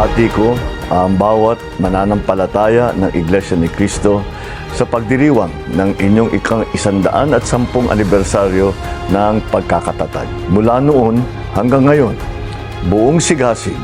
binabati ko ang bawat mananampalataya ng Iglesia ni Cristo sa pagdiriwang ng inyong ikang isandaan at sampung anibersaryo ng pagkakatatag. Mula noon hanggang ngayon, buong sigasig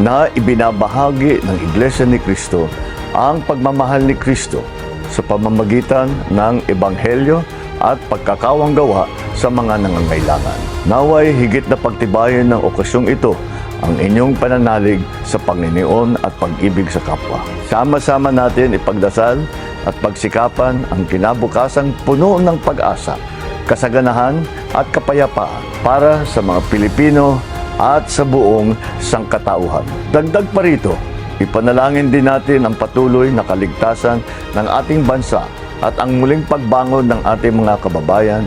na ibinabahagi ng Iglesia ni Cristo ang pagmamahal ni Kristo sa pamamagitan ng Ebanghelyo at pagkakawang gawa sa mga nangangailangan. Naway higit na pagtibayin ng okasyong ito ang inyong pananalig sa Panginoon at pag-ibig sa kapwa. Sama-sama natin ipagdasal at pagsikapan ang kinabukasang puno ng pag-asa, kasaganahan at kapayapaan para sa mga Pilipino at sa buong sangkatauhan. Dagdag pa rito, ipanalangin din natin ang patuloy na kaligtasan ng ating bansa at ang muling pagbangon ng ating mga kababayan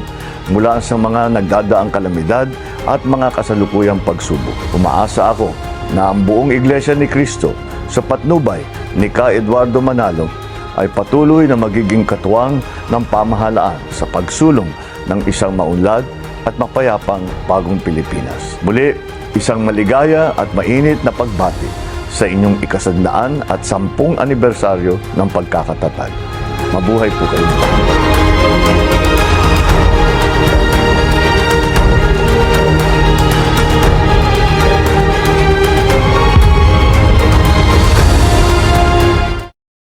mula sa mga nagdadaang kalamidad at mga kasalukuyang pagsubok. Umaasa ako na ang buong Iglesia ni Cristo sa patnubay ni Ka Eduardo Manalo ay patuloy na magiging katuwang ng pamahalaan sa pagsulong ng isang maunlad at mapayapang bagong Pilipinas. Muli, isang maligaya at mainit na pagbati sa inyong ikasandaan at sampung anibersaryo ng pagkakatatag. Mabuhay po kayo.